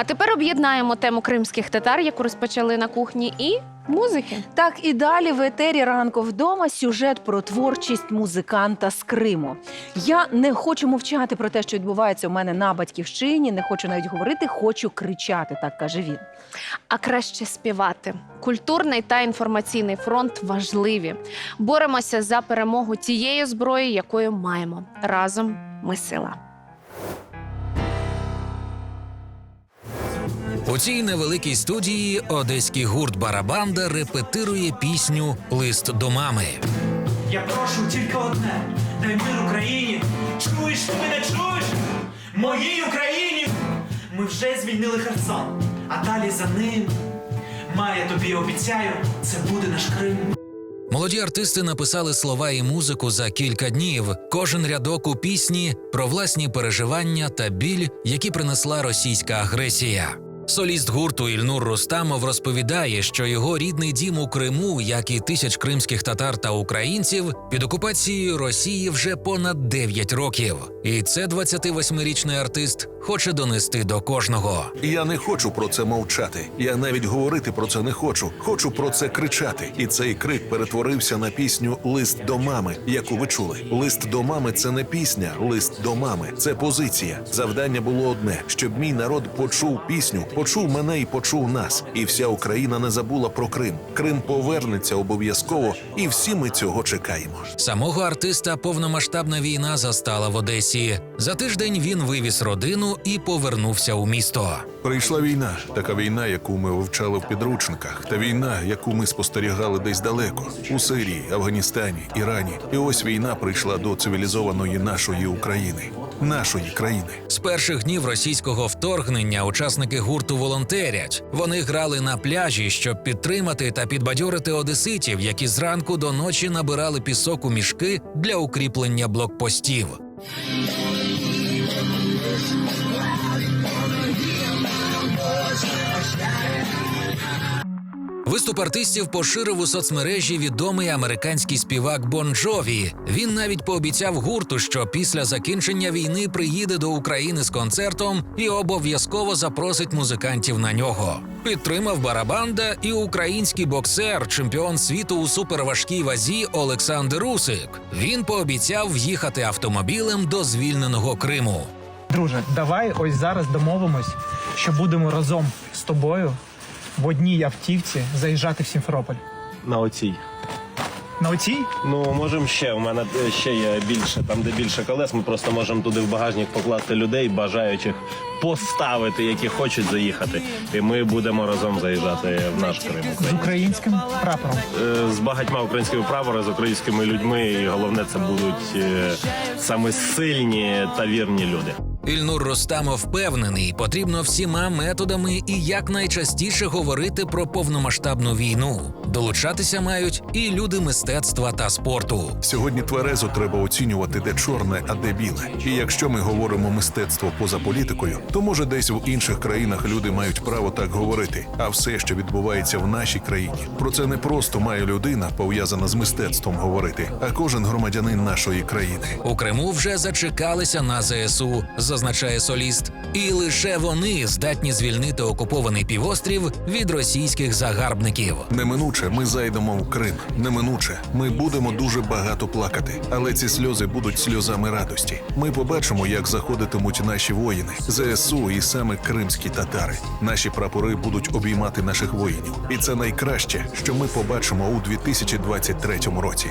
А тепер об'єднаємо тему кримських татар, яку розпочали на кухні, і музики. Так і далі в етері ранку вдома сюжет про творчість музиканта з Криму. Я не хочу мовчати про те, що відбувається у мене на батьківщині. Не хочу навіть говорити, хочу кричати. Так каже він. А краще співати. Культурний та інформаційний фронт важливі. Боремося за перемогу тієї зброї, якою маємо. Разом ми сила. У цій невеликій студії одеський гурт Барабанда репетирує пісню Лист до мами. Я прошу тільки одне, дай мир Україні. Чуєш, ти мене чуєш? Моїй Україні! Ми вже звільнили Херсон, а далі за ним. Має тобі обіцяю, це буде наш Крим. Молоді артисти написали слова і музику за кілька днів. Кожен рядок у пісні про власні переживання та біль, які принесла російська агресія. Соліст гурту Ільнур Рустамов розповідає, що його рідний дім у Криму, як і тисяч кримських татар та українців, під окупацією Росії вже понад 9 років. І це 28-річний артист хоче донести до кожного. Я не хочу про це мовчати. Я навіть говорити про це не хочу. Хочу про це кричати. І цей крик перетворився на пісню Лист до мами, яку ви чули. Лист до мами це не пісня, лист до мами це позиція. Завдання було одне: щоб мій народ почув пісню, почув мене і почув нас. І вся Україна не забула про Крим. Крим повернеться обов'язково, і всі ми цього чекаємо. Самого артиста повномасштабна війна застала в Одесі. За тиждень він вивіз родину і повернувся у місто. Прийшла війна, така війна, яку ми вивчали в підручниках, та війна, яку ми спостерігали десь далеко у Сирії, Афганістані, Ірані. І ось війна прийшла до цивілізованої нашої України, нашої країни. З перших днів російського вторгнення учасники гурту волонтерять. Вони грали на пляжі, щоб підтримати та підбадьорити одеситів, які зранку до ночі набирали пісок у мішки для укріплення блокпостів. Виступ артистів поширив у соцмережі відомий американський співак Бон Джові. Він навіть пообіцяв гурту, що після закінчення війни приїде до України з концертом і обов'язково запросить музикантів на нього. Підтримав барабанда і український боксер, чемпіон світу у суперважкій вазі Олександр Усик. Він пообіцяв в'їхати автомобілем до звільненого Криму. Друже, давай ось зараз домовимось, що будемо разом з тобою в одній автівці заїжджати в Сімферополь. На оцій. На оцій? Ну можемо ще. У мене е, ще є більше, там де більше колес. Ми просто можемо туди в багажник покласти людей, бажаючих поставити, які хочуть заїхати. І ми будемо разом заїжджати в наш Крим. З українським прапором. Е, З багатьма українськими прапорами, з українськими людьми. І головне, це будуть е, саме сильні та вірні люди. Ільнур Ростамов впевнений, потрібно всіма методами і якнайчастіше говорити про повномасштабну війну. Долучатися мають і люди мистецтва та спорту. Сьогодні тверезо треба оцінювати, де чорне, а де біле. І якщо ми говоримо мистецтво поза політикою, то може десь в інших країнах люди мають право так говорити. А все, що відбувається в нашій країні, про це не просто має людина, пов'язана з мистецтвом, говорити, а кожен громадянин нашої країни. У Криму вже зачекалися на ЗСУ, зазначає соліст, і лише вони здатні звільнити окупований півострів від російських загарбників. Неминуче ми зайдемо в Крим. Неминуче ми будемо дуже багато плакати, але ці сльози будуть сльозами радості. Ми побачимо, як заходитимуть наші воїни, ЗСУ і саме кримські татари. Наші прапори будуть обіймати наших воїнів, і це найкраще, що ми побачимо у 2023 році.